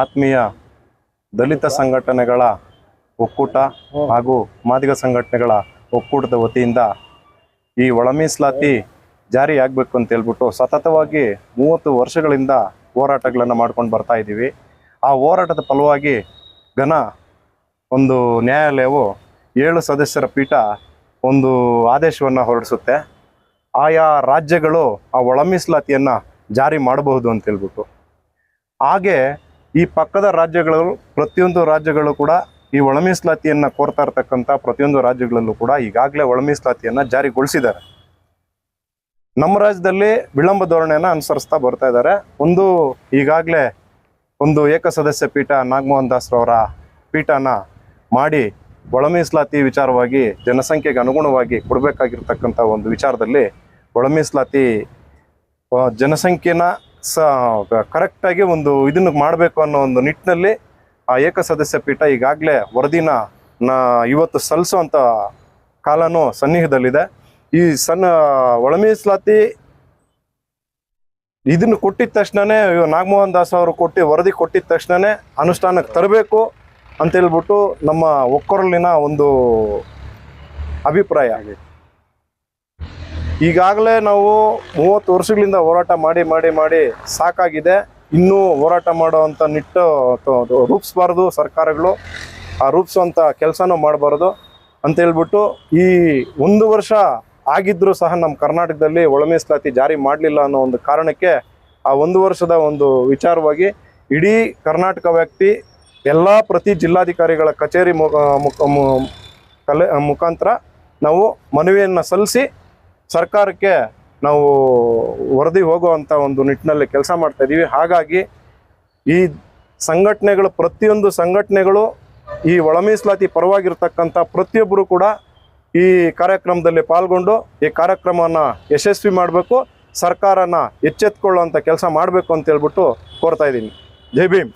ಆತ್ಮೀಯ ದಲಿತ ಸಂಘಟನೆಗಳ ಒಕ್ಕೂಟ ಹಾಗೂ ಮಾದಿಗ ಸಂಘಟನೆಗಳ ಒಕ್ಕೂಟದ ವತಿಯಿಂದ ಈ ಒಳಮೀಸಲಾತಿ ಜಾರಿ ಆಗಬೇಕು ಅಂತ ಹೇಳ್ಬಿಟ್ಟು ಸತತವಾಗಿ ಮೂವತ್ತು ವರ್ಷಗಳಿಂದ ಹೋರಾಟಗಳನ್ನು ಮಾಡ್ಕೊಂಡು ಬರ್ತಾ ಇದ್ದೀವಿ. ಆ ಹೋರಾಟದ ಫಲವಾಗಿ ಘನ ಒಂದು ನ್ಯಾಯಾಲಯವು ಏಳು ಸದಸ್ಯರ ಪೀಠ ಒಂದು ಆದೇಶವನ್ನು ಹೊರಡಿಸುತ್ತೆ. ಆಯಾ ರಾಜ್ಯಗಳು ಆ ಒಳ ಮೀಸಲಾತಿಯನ್ನು ಜಾರಿ ಮಾಡಬಹುದು ಅಂತ ಹೇಳ್ಬಿಟ್ಟು. ಹಾಗೆ ಈ ಪಕ್ಕದ ರಾಜ್ಯಗಳು ಪ್ರತಿಯೊಂದು ರಾಜ್ಯಗಳು ಕೂಡ ಈ ಒಳ ಮೀಸಲಾತಿಯನ್ನು ಕೋರ್ತಾ ಇರ್ತಕ್ಕಂಥ ಪ್ರತಿಯೊಂದು ರಾಜ್ಯಗಳಲ್ಲೂ ಕೂಡ ಈಗಾಗಲೇ ಒಳ ಮೀಸಲಾತಿಯನ್ನು ಜಾರಿಗೊಳಿಸಿದ್ದಾರೆ. ನಮ್ಮ ರಾಜ್ಯದಲ್ಲಿ ವಿಳಂಬ ಧೋರಣೆಯನ್ನು ಅನುಸರಿಸ್ತಾ ಬರ್ತಾ ಇದ್ದಾರೆ. ಒಂದು ಈಗಾಗಲೇ ಒಂದು ಏಕಸದಸ್ಯ ಪೀಠ ನಾಗಮೋಹನ್ ದಾಸ್ರವರ ಪೀಠನ ಮಾಡಿ ಒಳಮೀಸಲಾತಿ ವಿಚಾರವಾಗಿ ಜನಸಂಖ್ಯೆಗೆ ಅನುಗುಣವಾಗಿ ಕೊಡಬೇಕಾಗಿರ್ತಕ್ಕಂಥ ಒಂದು ವಿಚಾರದಲ್ಲಿ ಒಳಮೀಸಲಾತಿ ಜನಸಂಖ್ಯೆನ ಕರೆಕ್ಟಾಗಿ ಒಂದು ಇದನ್ನು ಮಾಡಬೇಕು ಅನ್ನೋ ಒಂದು ನಿಟ್ಟಿನಲ್ಲಿ ಆ ಏಕಸದಸ್ಯ ಪೀಠ ಈಗಾಗಲೇ ವರದಿನ ನಾ, ಇವತ್ತು ಸಲ್ಲಿಸುವಂಥ ಕಾಲನೂ ಸನ್ನಿಹದಲ್ಲಿದೆ ಈ ಸಣ್ಣ ಒಳ ಮೀಸಲಾತಿ ಇದನ್ನು ಕೊಟ್ಟಿದ ತಕ್ಷಣನೇ ಇವ ನಾಗಮೋಹನ್ ದಾಸ್ ಅವರು ಕೊಟ್ಟು, ವರದಿ ಕೊಟ್ಟಿದ ತಕ್ಷಣನೇ ಅನುಷ್ಠಾನಕ್ಕೆ ತರಬೇಕು ಅಂತ ಹೇಳ್ಬಿಟ್ಟು ನಮ್ಮ ಒಕ್ಕೊರಲಿನ ಒಂದು ಅಭಿಪ್ರಾಯ. ಈಗಾಗಲೇ ನಾವು ಮೂವತ್ತು ವರ್ಷಗಳಿಂದ ಹೋರಾಟ ಮಾಡಿ ಮಾಡಿ ಮಾಡಿ ಸಾಕಾಗಿದೆ. ಇನ್ನೂ ಹೋರಾಟ ಮಾಡುವಂಥ ನಿಟ್ಟು ರೂಪಿಸ್ಬಾರ್ದು ಸರ್ಕಾರಗಳು. ಆ ರೂಪಿಸುವಂಥ ಕೆಲಸನೂ ಮಾಡಬಾರ್ದು ಅಂತ ಹೇಳ್ಬಿಟ್ಟು ಈ ಒಂದು ವರ್ಷ ಆಗಿದ್ದರೂ ಸಹ ನಮ್ಮ ಕರ್ನಾಟಕದಲ್ಲಿ ಒಳ ಮೀಸಲಾತಿ ಜಾರಿ ಮಾಡಲಿಲ್ಲ ಅನ್ನೋ ಒಂದು ಕಾರಣಕ್ಕೆ ಆ ಒಂದು ವರ್ಷದ ಒಂದು ವಿಚಾರವಾಗಿ ಇಡೀ ಕರ್ನಾಟಕ ವ್ಯಾಪ್ತಿ ಎಲ್ಲ ಪ್ರತಿ ಜಿಲ್ಲಾಧಿಕಾರಿಗಳ ಕಚೇರಿ ಮುಖ ಮುಖ ಮುಖಾಂತರ ನಾವು ಮನವಿಯನ್ನು ಸಲ್ಲಿಸಿ ಸರ್ಕಾರಕ್ಕೆ ನಾವು ವರದಿ ಹೋಗುವಂಥ ಒಂದು ನಿಟ್ಟಿನಲ್ಲಿ ಕೆಲಸ ಮಾಡ್ತಾ ಇದ್ದೀವಿ ಹಾಗಾಗಿ ಈ ಸಂಘಟನೆಗಳು, ಪ್ರತಿಯೊಂದು ಸಂಘಟನೆಗಳು ಈ ಒಳ ಮೀಸಲಾತಿ ಪರವಾಗಿರ್ತಕ್ಕಂಥ ಪ್ರತಿಯೊಬ್ಬರು ಕೂಡ ಈ ಕಾರ್ಯಕ್ರಮದಲ್ಲಿ ಪಾಲ್ಗೊಂಡು ಈ ಕಾರ್ಯಕ್ರಮವನ್ನು ಯಶಸ್ವಿ ಮಾಡಬೇಕು, ಸರ್ಕಾರನ ಎಚ್ಚೆತ್ಕೊಳ್ಳುವಂಥ ಕೆಲಸ ಮಾಡಬೇಕು ಅಂತ ಹೇಳ್ಬಿಟ್ಟು ಕೋರ್ತಾ ಇದ್ದೀನಿ. ಜೈ ಭೀಮ್.